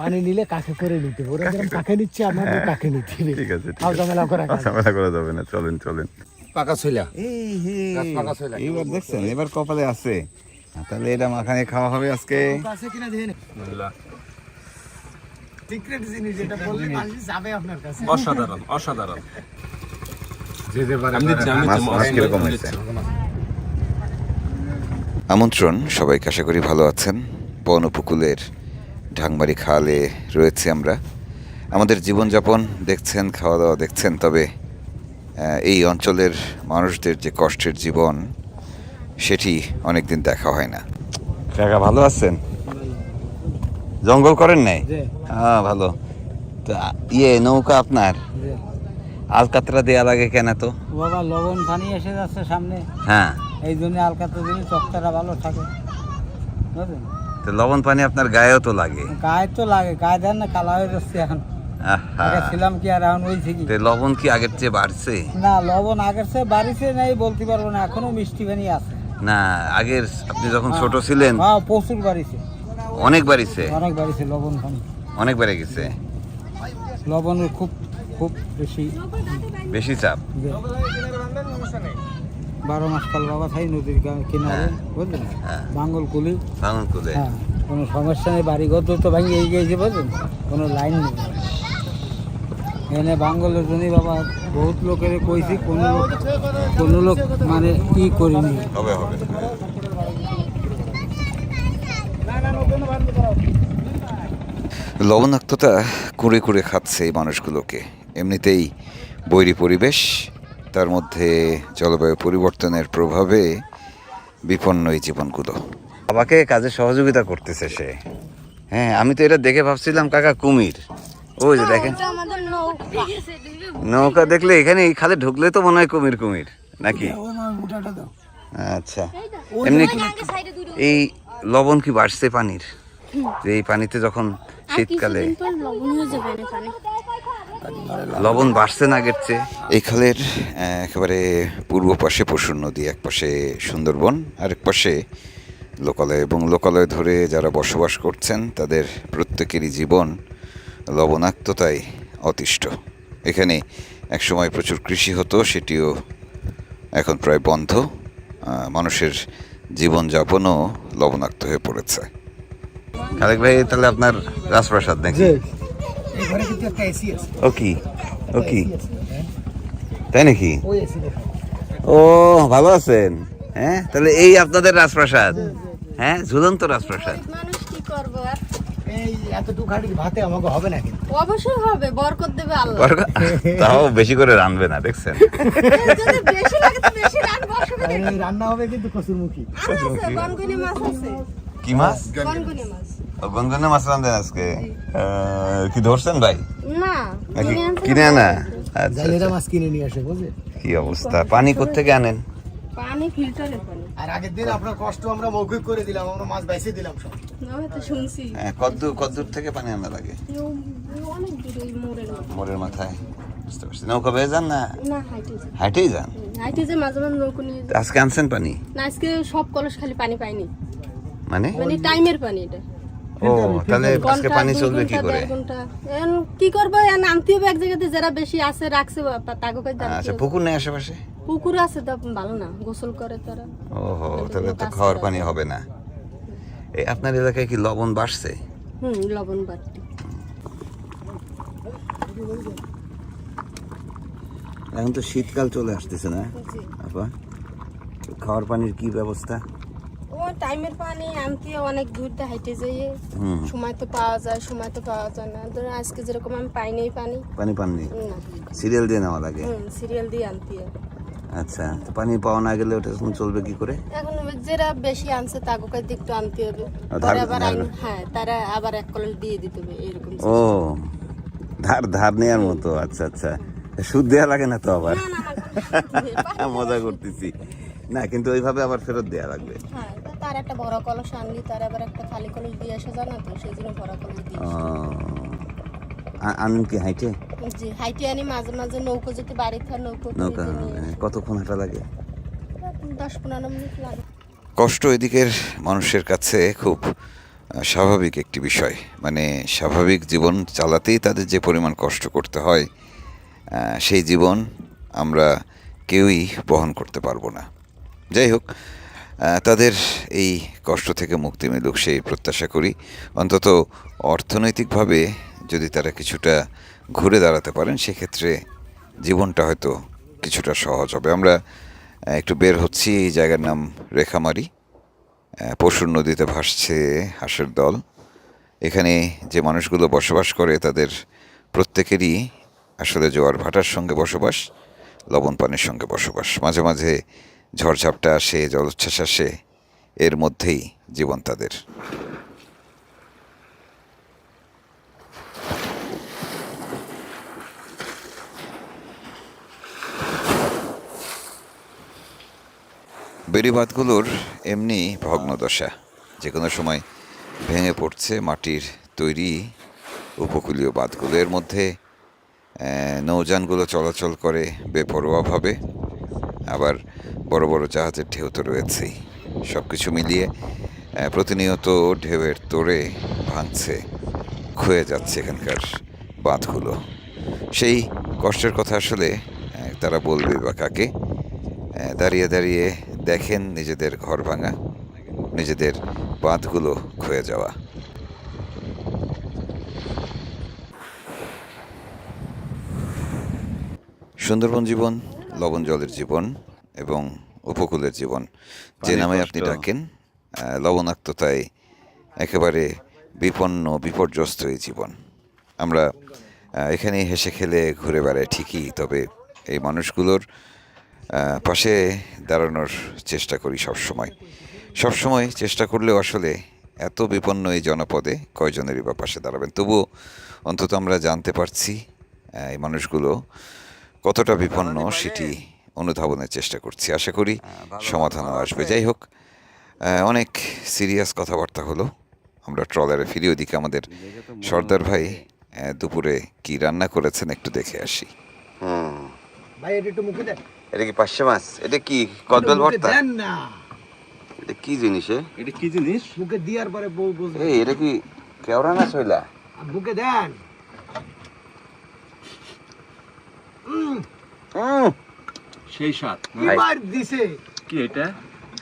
পানি নিলে কাকে করে নিতে ওরা যেরকম কাকে নিচ্ছে আমাদের কাকে নিতে ঠিক আছে ঠিক আছে। ঝামেলা করা। ঝামেলা করা যাবে না চলেন চলেন। পাকা ছিলা এই হে গাছ পাকা ছিল। এবার দেখছেন এবার কপালে আছে। তাহলে এটা মাখানে খাওয়া হবে আজকে। আছে কিনা দেখেন সিক্রেট জিনিস যেটা বললে মানুষ যাবে আপনার কাছে। অসাধারণ অসাধারণ। যে যে বারে মাছ কীরকম হয়েছে? আমন্ত্রণ সবাইকে আশা করি ভালো আছেন। বন উপকূলের ঢাংমারি খালে রয়েছে আমরা। আমাদের জীবনযাপন দেখছেন খাওয়া দাওয়া দেখছেন তবে এই অঞ্চলের মানুষদের যে কষ্টের জীবন সেটি অনেকদিন দেখা হয় না। কাকা ভালো আছেন? জঙ্গল করেন নাই? হ্যাঁ ভালো। তা ইয়ে নৌকা আপনার? আলকাতরা দেয়া লাগে কেন তো? বাবা লবণ পানি এসে যাচ্ছে সামনে। হ্যাঁ। এই জন্য আলকাতে দিলে চকটারা ভালো থাকে। বুঝলেন? তো লবণ পানি আপনার গায়েও তো লাগে। গায়ে তো লাগে গায়ে দেন না কালা হয়ে যাচ্ছে এখন। আহা। আগে ছিলাম কি আর এখন হয়েছে কি? তো লবণ কি আগের চেয়ে বাড়ছে? না লবণ আগের চেয়ে বাড়িছে নাই বলতে পারব না এখনও মিষ্টি পানি আছে। না আগের আপনি যখন ছোট ছিলেন হ্যাঁ প্রচুর বাড়িছে। অনেক বাড়িছে? অনেক বাড়িছে লবণ পানি। অনেক বেড়ে গেছে? লবণের খুব খুব বেশি। বেশি চাপ? বারো মাস কাল বাবা থাই নদীর কিনারে হ্যাঁ। বুঝলেন? হ্যাঁ। বাঙ্গল কুলি তুলে হ্যাঁ কোনো সমস্যা নেই বাড়ি ঘর তো ভাঙি এই গিয়েছে বুঝলেন? কোনো লাইন নেই। এনে বাঙ্গলের জন্য বাবা বহুত লোকের কইছি কোনো লোক কোনো লোক মানে ই করিনি। হবে হবে। লবণাক্ততা কুড়ে কুড়ে খাচ্ছে এই মানুষগুলোকে। এমনিতেই বৈরী পরিবেশ তার মধ্যে জলবায়ু পরিবর্তনের প্রভাবে বিপন্ন এই জীবনগুলো। বাবাকে কাজে সহযোগিতা করতেছে সে। হ্যাঁ আমি তো এটা দেখে ভাবছিলাম কাকা কুমির। ওই যে দেখেন। নৌকা। নৌকা দেখলে এখানে এই খালে ঢুকলে তো মনে হয় কুমির কুমির নাকি? আচ্ছা। এমনি এই লবণ কি বাড়ছে পানির? এই পানিতে যখন শীতকালে লবণ বাড়ছে না আগের চেয়ে? এই খালের একেবারে পূর্ব পাশে পশুর নদী এক পাশে সুন্দরবন আরেক পাশে লোকালয়। এবং লোকালয় ধরে যারা বসবাস করছেন তাদের প্রত্যেকেরই জীবন লবণাক্ততায় অতিষ্ঠ। এখানে একসময় প্রচুর কৃষি হতো সেটিও এখন প্রায় বন্ধ। মানুষের জীবনযাপনও লবণাক্ত হয়ে পড়েছে। খালেক ভাই তাহলে আপনার রাজপ্রাসাদ নাকি? এই ঘরে কিন্তু একটা এসি আছে। ও কি? ও কি? তাই নাকি? ও ভালো আছেন। হ্যাঁ তাহলে এই আপনাদের রাজপ্রাসাদ। হ্যাঁ ঝুলন্ত রাজপ্রাসাদ। মানুষ কি করব আর? এই এতটুকু খাটির ভাতে আমাকে হবে না কিন্তু। অবশ্যই হবে বরকত দেবে আল্লাহ। তাও বেশি করে রানবে না দেখছেন? বেশি লাগে তো বেশি রাখব অসুবিধা আর এই রান্না হবে কিন্তু কসুরমুখী আছে গনগুনি মাছ আছে। কি মাছ? গনগুনি মাছ। গনগনে মাছ রান্ধেন আজকে? কি ধরছেন ভাই? না কিনে আনা? আচ্ছা আচ্ছা। মাছ কিনে নিয়ে আসে বুঝলে? কি অবস্থা? পানি কোত্থেকে আনেন? পানি ফিল্টারের পানি। আর আগের দিন আপনার কষ্ট আমরা মৌখিক করে দিলাম আমরা মাছ দিলাম সব। শুনছি। হ্যাঁ, কদ্দূর কদ্দূর থেকে পানি আনা লাগে মোড়ের মাথায়। বুঝতে পারছি। নৌকা বেয়ে যান না? হাইটেই যান? হাইটে যে মাঝে মাঝে নৌকো নিয়ে আজকে আনছেন পানি? না আজকে সব কলস খালি পানি পাইনি। মানে? মানে টাইমের পানি এটা। ও তাহলে আজকে পানি চলবে কি করে? কি করব? এখন আনতে হবে এক জায়গাতে যারা বেশি আছে রাখছে কাজ আচ্ছা পুকুর নেই আশেপাশে? পুকুর আছে তো ভালো না গোসল করে তারা। ওহো তাহলে তো খাওয়ার পানি হবে না। এই আপনার এলাকায় কি লবণ বাড়ছে? হুম লবণ বাটি এখন তো শীতকাল চলে আসতেছে না? আপা খাওয়ার পানির কি ব্যবস্থা? ও টাইমের পানি আনতে অনেক দূর দিয়ে হাইটে যাইয়ে সময় তো পাওয়া যায় সময় তো পাওয়া যায় না। ধরুন আজকে যেরকম আমি পাইনি পানি। পানি পাননি? না। সিরিয়াল দিয়ে নেওয়া লাগে হুম সিরিয়াল দিয়ে আনতে। আচ্ছা তো পানি পাওয়া না গেলে ওটা চলবে কি করে? এখন যারা বেশি আনছে তাকে কাজ একটু আনতে হবে। আবার হ্যাঁ তারা আবার এক কলস দিয়ে দিতে হবে এরকম ও ধার ধার নেওয়ার মতো আচ্ছা আচ্ছা। সুদ দেওয়া লাগে না তো আবার। মজা করতেছি। না কিন্তু ওইভাবে আবার ফেরত দেওয়া লাগবে। হ্যাঁ তার একটা বড় কলস আনলি তার আবার একটা খালি কলস দিয়ে আসা যায় না তো সেই জন্য বড় কলস দিয়ে আনেন কি হাইটে? জি হাইটে আনি মাঝে মাঝে নৌকো যদি বাড়ি থাকে নৌকো নৌকা হ্যাঁ, কতক্ষণ হাঁটা লাগে। দশ পনেরো মিনিট লাগে। কষ্ট এদিকের মানুষের কাছে খুব স্বাভাবিক একটি বিষয়। মানে স্বাভাবিক জীবন চালাতেই তাদের যে পরিমাণ কষ্ট করতে হয় সেই জীবন আমরা কেউই বহন করতে পারব না। যাই হোক তাদের এই কষ্ট থেকে মুক্তি মিলুক সেই প্রত্যাশা করি। অন্তত অর্থনৈতিকভাবে যদি তারা কিছুটা ঘুরে দাঁড়াতে পারেন, সেক্ষেত্রে জীবনটা হয়তো কিছুটা সহজ হবে। আমরা একটু বের হচ্ছি, এই জায়গার নাম রেখামারি। পশুর নদীতে ভাসছে হাঁসের দল। এখানে যে মানুষগুলো বসবাস করে, তাদের প্রত্যেকেরই আসলে জোয়ার ভাটার সঙ্গে বসবাস, লবণ পানির সঙ্গে বসবাস। মাঝে মাঝে ঝড়ঝাপটা আসে, জলোচ্ছ্বাস আসে, এর মধ্যেই জীবন তাদের। বেড়িবাঁধগুলোর এমনি ভগ্নদশা। যে কোনো সময় ভেঙে পড়ছে মাটির তৈরি উপকূলীয় বাঁধগুলো। এর মধ্যে নৌযানগুলো চলাচল করে বেপরোয়াভাবে। আবার বড় বড় জাহাজের ঢেউ তো রয়েছেই। সব কিছু মিলিয়ে প্রতিনিয়ত ঢেউয়ের তোড়ে ভাঙছে, ক্ষয়ে যাচ্ছে এখানকার বাঁধগুলো। সেই কষ্টের কথা আসলে তারা বলবে বা কাকে? দাঁড়িয়ে দাঁড়িয়ে দেখেন নিজেদের ঘর ভাঙা, নিজেদের বাঁধগুলো ক্ষয়ে যাওয়া। সুন্দরবন জীবন লবণ জলের জীবন এবং উপকূলের জীবন। যে নামে আপনি ডাকেন লবণাক্ততায় একেবারে বিপন্ন বিপর্যস্ত এই জীবন। আমরা এখানে হেসে খেলে ঘুরে বেড়াই ঠিকই তবে এই মানুষগুলোর পাশে দাঁড়ানোর চেষ্টা করি সবসময়। সবসময় চেষ্টা করলেও আসলে এত বিপন্ন এই জনপদে কয়জনেরই বা পাশে দাঁড়াবেন? তবুও অন্তত আমরা জানতে পারছি এই মানুষগুলো কতটা বিপন্ন সেটি অনুধাবনের চেষ্টা করছি আশা করি সমাধানও আসবে। যাই হোক অনেক সিরিয়াস কথাবার্তা হলো। আমরা ট্রলারে ফিরি ওদিকে আমাদের সর্দার ভাই দুপুরে কি রান্না করেছেন একটু দেখে আসি। ভাই এটা একটু মুখে দেন। এটা কি পার্শে মাছ? এটা কি কদবেল ভর্তা? দেন না। এটা কি জিনিস এটা কি জিনিস? মুখে দিয়ার পরে বউ বুঝবে। এই এটা কি কেওড়া মাছ হইলা মুখে দেন। সেই স্বাদ এবার দিছে। কি এটা?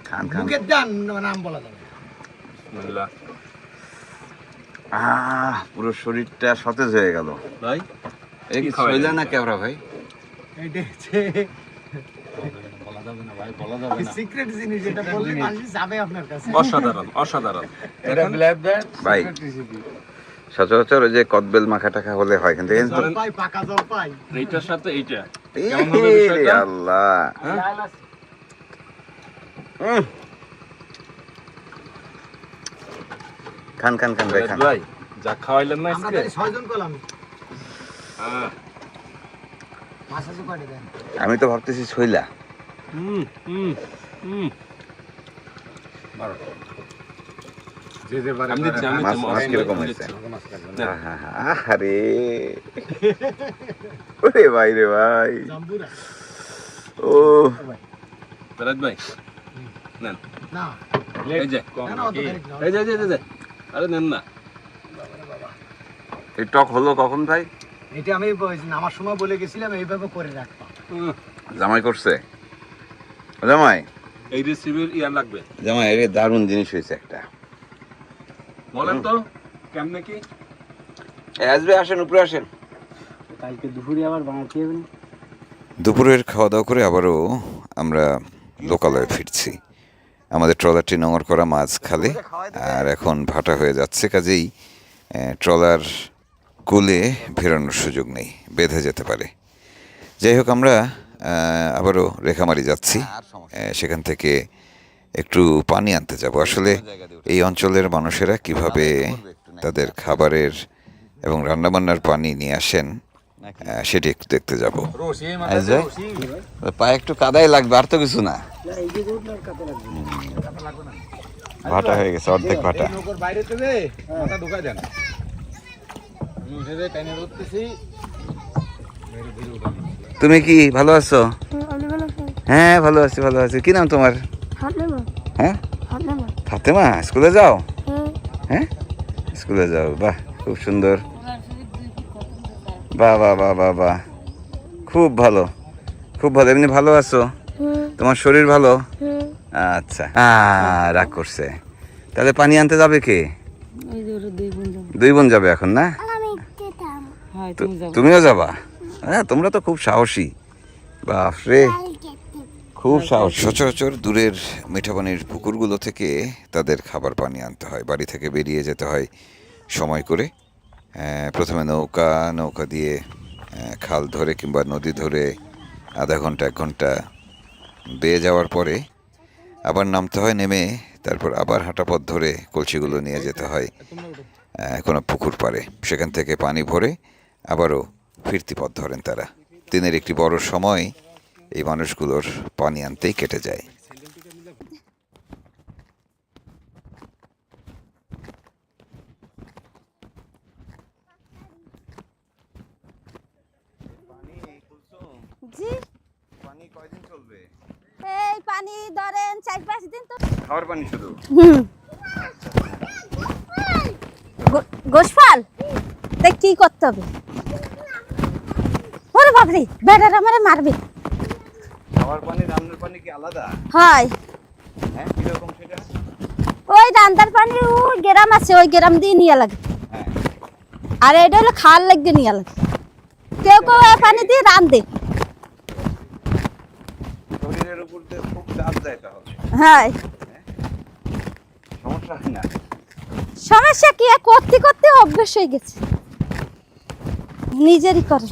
খান খান। মুখে দেন নাম বলা যাবে বিসমিল্লাহ। আহ পুরো শরীরটা সতেজ হয়ে গেল। ভাই এটা কি? শৈলা না কেওড়া ভাই। এইটা হচ্ছে বলা যাবে না ভাই বলা যাবে না। সিক্রেট জিনিস এটা বললে মানুষ যাবে আপনার কাছে। অসাধারণ অসাধারণ। ভাই। সচরাচর ওই যে কদবেল মাখা টাকা হলে হয় কিন্তু এইটার সাথে এইটা? আল্লাহ। খান খান খান ভাই খান। ভাই যা খাওয়াইলেন না আজকে? ছয়জন করলাম। হ্যাঁ। আমি তো ভাবতেছি শৈলা। হুম হুম হুম যে বারে আমি দিচ্ছি আমি মাছ দিচ্ছি, মাছ আমি কীরকম হয়েছে? আরে ওরে ভাই রে ভাই। ও। বেলাত ভাই। নেন। এই আরে নেন না। টক হলো কখন ভাই? এটা আমি নামার সময় বলে গেছিলাম এইভাবে করে রাখবা হুম, জামাই করছে? জামাই। এই রেসিপির ইয়া লাগবে। জামাই এর দারুণ জিনিস হয়েছে একটা। বলেন তো কেমনে কি? আসবে আসেন উপরে আসেন। কালকে দুপুরে আবার বানাতে হবে দুপুরের খাওয়া দাওয়া করে আবারও আমরা লোকালয়ে ফিরছি। আমাদের ট্রলারটি নোংর করা মাছ খালে আর এখন ভাটা হয়ে যাচ্ছে কাজেই ট্রলার কুলে ফেরানোর সুযোগ নেই বেঁধে যেতে পারে। যাই হোক আমরা আবারও রেখামারি যাচ্ছি সেখান থেকে একটু পানি আনতে যাব। আসলে এই অঞ্চলের মানুষেরা কীভাবে তাদের খাবারের এবং রান্নাবান্নার পানি নিয়ে আসেন সেটি একটু দেখতে যাব। পায়ে একটু কাদাই লাগবে আর তো কিছু না। ভাটা হয়ে গেছে অর্ধেক ভাটা। তুমি কি ভালো আছো। হ্যাঁ ভালো আছি ভালো আছি। কি নাম তোমার? হ্যাঁ? ফাতেমা। স্কুলে যাও? হ্যাঁ? স্কুলে যাও বাহ খুব সুন্দর। বাহ বাহ বাহ বাহ বাহ। খুব ভালো খুব ভালো। এমনি ভালো আছো? তোমার শরীর ভালো? আচ্ছা। রাগ করছে। তাহলে পানি আনতে যাবে কে? দুই বোন যাবে। এখন না? হ্যাঁ তু- তুমিও যাবা? হ্যাঁ তোমরা তো খুব সাহসী। বাপরে। খুব সাহস। সচরাচর দূরের মিঠা পানির পুকুরগুলো থেকে তাদের খাবার পানি আনতে হয় বাড়ি থেকে বেরিয়ে যেতে হয় সময় করে। প্রথমে নৌকা নৌকা দিয়ে খাল ধরে কিংবা নদী ধরে আধা ঘণ্টা এক ঘণ্টা বেয়ে যাওয়ার পরে আবার নামতে হয় নেমে তারপর আবার হাঁটা পথ ধরে কলসিগুলো নিয়ে যেতে হয় কোনো পুকুর পাড়ে। সেখান থেকে পানি ভরে আবারও ফিরতি পথ ধরেন তারা। দিনের একটি বড় সময় এই মানুষগুলোর পানি আনতেই কেটে যায়। জি। পানি কয়দিন চলবে? এই পানি ধরেন চার পাঁচ দিন তো। খাওয়ার পানি শুধু? গোসফাল? দেখ কি করতে হবে। ওরে বাবরে বেড়ার আমারে মারবে। খাওয়ার পানি রান্নার পানি কি আলাদা? হয়। হ্যাঁ কীরকম সেটা? ওই রান্দার পানি ওই গ্রাম আছে ওই গ্রাম দিয়ে নিয়ে লাগে। হ্যাঁ। আর এটা হলো খাওয়ার লাগবে নিয়ে লাগে। কেউ কেউ পানি দিয়ে রান্ধে শরীরের উপর দিয়ে খুব চাপ যায় তাহলে। হ্যাঁ। সমস্যা হয় না? সমস্যা কি? করতে করতে অভ্যেস হয়ে গেছে। নিজেরই করে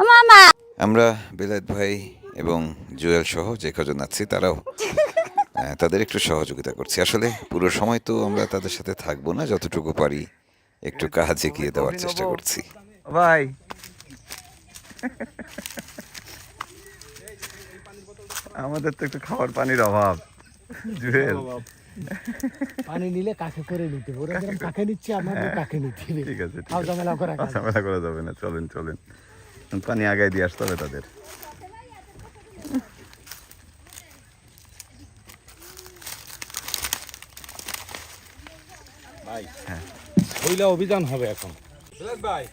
মামা। আমরা বেলায়েত ভাই এবং জুয়েল সহ যে কজন আছি তারাও তাদের একটু সহযোগিতা করছি। আসলে পুরো সময় তো আমরা তাদের সাথে থাকব না যতটুকু পারি একটু কাজ এগিয়ে দেওয়ার চেষ্টা করছি। ভাই। আমাদের তো একটু খাওয়ার পানির অভাব জুয়েল। পানি নিলে কাকে করে নিতে ওরা কাকে নিচ্ছে আমাদের কাকে নিতে ঠিক আছে, ঝামেলা করা ঝামেলা করা যাবে না চলেন চলেন। পানি আগায় দিয়ে আসতে হবে তাদের। শৈলা অভিযান হবে এখন। ভাই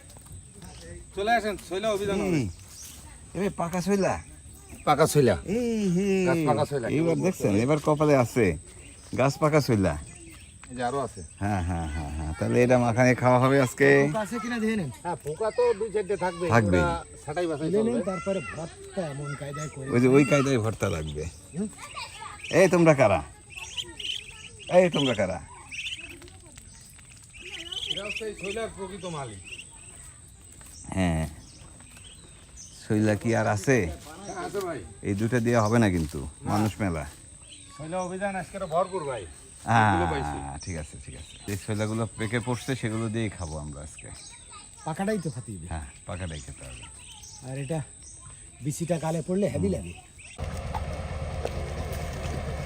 চলে আসেন শৈলা অভিযান হবে। এবার পাকা শৈলা। পাকা শৈলা। এই হে। পাকা শৈলা। এবার দেখছেন এবার কপালে আছে। গাছ পাকা শৈলা। হ্যাঁ হ্যাঁ হ্যাঁ হ্যাঁ। তাহলে এটা মাখানে খাওয়া হবে আজকে। পোকা আছে কিনা দেখে নেন। হ্যাঁ পোকা তো দুই চারটে থাকবে। থাকবেই। ওরা ছাটাই বাছাই তুলে করবে। নেন তারপরে ভর্তা এমন কায়দায় করে ওই যে ওই কায়দায় ভর্তা লাগবে। এই তোমরা কারা? এই তোমরা কারা? এটা হচ্ছে এই শৈলার প্রকৃত মালিক। হ্যাঁ। শৈলা কি আর আছে? হ্যাঁ, আছে ভাই। এই দুটা দিয়ে হবে না কিন্তু মানুষ মেলা। শৈলা অভিযান আজকে ভরপুর ভাই। ঠিক আছে ঠিক আছে। যে শৈলাগুলো পেকে পড়ছে সেগুলো দিয়েই খাব আমরা আজকে। পাকাটাই তো খাতে হ্যাঁ পাকাটাই খেতে হবে। আর এটা বিসিটা কালে পড়লে হেভি লাগে।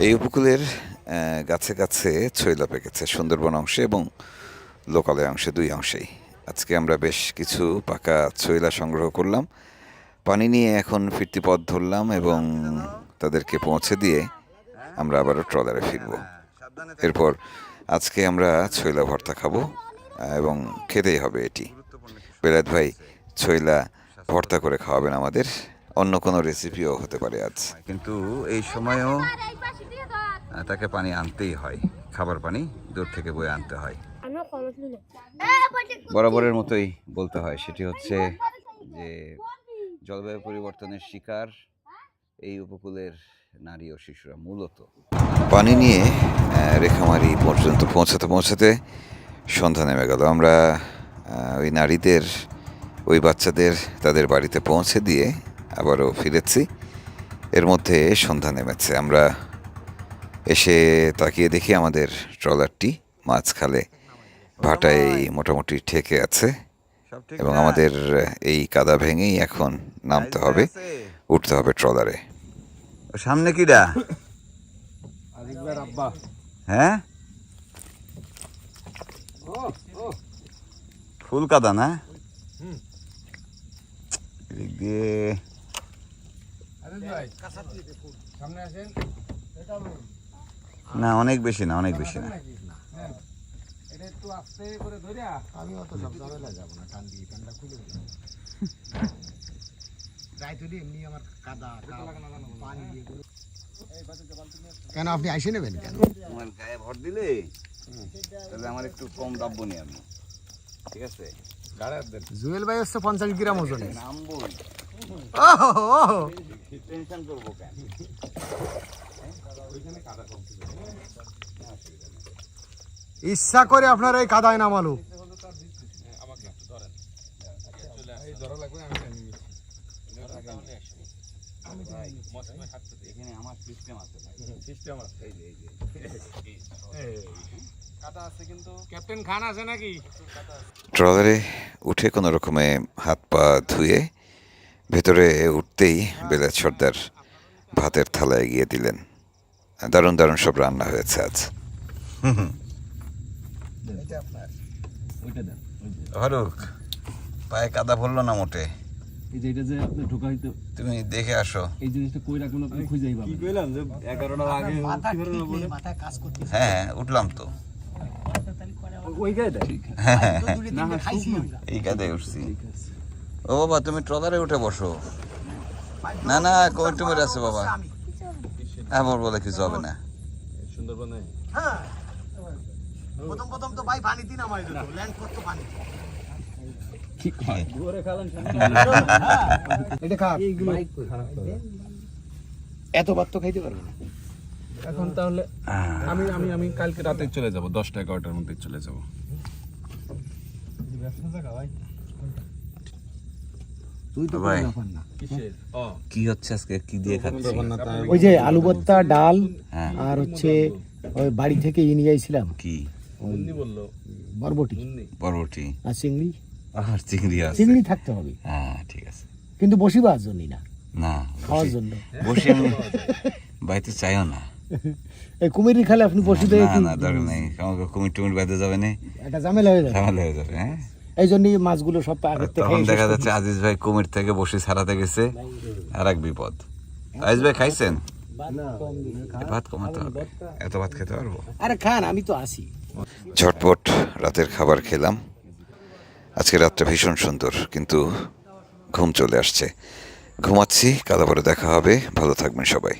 এই উপকূলের গাছে গাছে ছৈলা পেকেছে সুন্দরবন অংশে এবং লোকালয় অংশে দুই অংশেই। আজকে আমরা বেশ কিছু পাকা ছৈলা সংগ্রহ করলাম। পানি নিয়ে এখন ফিরতি পথ ধরলাম এবং তাদেরকে পৌঁছে দিয়ে আমরা আবারও ট্রলারে ফিরব। এরপর আজকে আমরা ছৈলা ভর্তা খাব, এবং খেতেই হবে এটি। বেলাত ভাই ছৈলা ভর্তা করে খাওয়াবেন আমাদের, অন্য কোনো রেসিপিও হতে পারে আজ। কিন্তু এই সময়েও তাকে পানি আনতেই হয়, খাবার পানি দূর থেকে বয়ে আনতে হয়। বরাবরের মতোই বলতে হয়, সেটি হচ্ছে যে জলবায়ু পরিবর্তনের শিকার এই উপকূলের নারী ও শিশুরা মূলত। পানি নিয়ে রেখামারি পর্যন্ত পৌঁছাতে পৌঁছাতে সন্ধ্যা নেমে গেল। আমরা ওই নারীদের ওই বাচ্চাদের তাদের বাড়িতে পৌঁছে দিয়ে আবারও ফিরেছি। এর মধ্যে সন্ধ্যা নেমেছে। আমরা এসে তাকিয়ে দেখি আমাদের ট্রলারটি মাঝখালে ভাটায় মোটামুটি ঠেকে আছে এবং আমাদের এই কাদা ভেঙেই এখন নামতে হবে উঠতে হবে ট্রলারে। সামনে কিরা হ্যাঁ? ফুল কাদা না এদিক। দিয়ে আরে ভাই সামনে আসেন না অনেক বেশি না। অনেক বেশি না এটা একটু আস্তে করে ধরিয়া আমি কেন আপনি আইসে নেবেন কেন? তোমার গায়ে ভর দিলে? তাহলে আমার একটু কম দাববো নি আমি। ঠিক আছে? জুয়েল ভাই হচ্ছে পঞ্চাশ গ্রাম ওজনে নামবই ওহো, ওহো। টেনশন করব কেন? ইচ্ছা করে আপনার এই কাদায় নামালো। এই আমি। এখানে আমার সিস্টেম আছে সিস্টেম আছে। এই যে, এই যে। ক্যাপ্টেন খান আছে নাকি? ট্রলারে উঠে কোনো রকমে হাত পা ধুয়ে ভেতরে উঠতেই বেলাত সর্দার ভাতের থালা এগিয়ে দিলেন। দারুণ দারুণ সব রান্না হয়েছে আজ। ফারুক পায়ে কাদা পড়ল না মোটে? এই যে এটা যে আপনি ঢুকাইতে তুমি দেখে আসো। এই জিনিসটা কই রাখবেন আপনি খুঁজেই পাবেন কি কইলাম যে 11টার আগে মাথায় কাজ করতে হ্যাঁ উঠলাম তো। ওই গায়ে দেয়? না খাইছি আমরা। এই কাদে উঠছি। ও বাবা তুমি ট্রলারে উঠে বসো। না না কমিটুমের আছে বাবা? আমার বলে কিছু হবে না। সুন্দরবনে? হ্যাঁ। প্রথম প্রথম তো ভাই পানিতে নামাই দিত ল্যান্ড করতো পানি। এটা খা। এত ভাত তো খাইতে পারবে না। এখন তাহলে আমি আমি আমি কালকে রাতে চলে যাব 10টা 11টার মধ্যে চলে যাব। তুই তো ভাই। কোনো ব্যাপার না। কিসের? ও কি হচ্ছে আজকে? কি দিয়ে খাচ্ছি ওই যে আলু ভর্তা ডাল হ্যাঁ। আর হচ্ছে ওই বাড়ি থেকে ই নিয়ে আইছিলাম কি বলল। বরবটি। বরবটি। আর চিংড়ি। আর চিংড়ি আছে। চিংড়ি থাকতে হবে। হ্যাঁ ঠিক আছে। কিন্তু বসিবার জন্যই না না খাওয়ার জন্য। বসে আমি বাড়িতে চাইও না। এই কুমিরি খালে আপনি বসিতে না না দরকার নেই। আমাকে কুমির টুমির বাদে যাবে না। একটা ঝামেলা হয়ে যাবে। ঝামেলা হয়ে যাবে হ্যাঁ। এই জন্যই মাছগুলো সব আগের থেকে তখন দেখা যাচ্ছে আজিজ ভাই কুমির থেকে বসে ছাড়াতে গেছে। আর এক বিপদ। আজিজ ভাই খাইছেন? ভাত কমাতে হবে। এত ভাত খেতে পারব? আরে খান আমি তো আসি। ঝটপট রাতের খাবার খেলাম। আজকে রাতটা ভীষণ সুন্দর, কিন্তু ঘুম চলে আসছে। ঘুমাচ্ছি, কাল আবারও দেখা হবে। ভালো থাকবেন সবাই।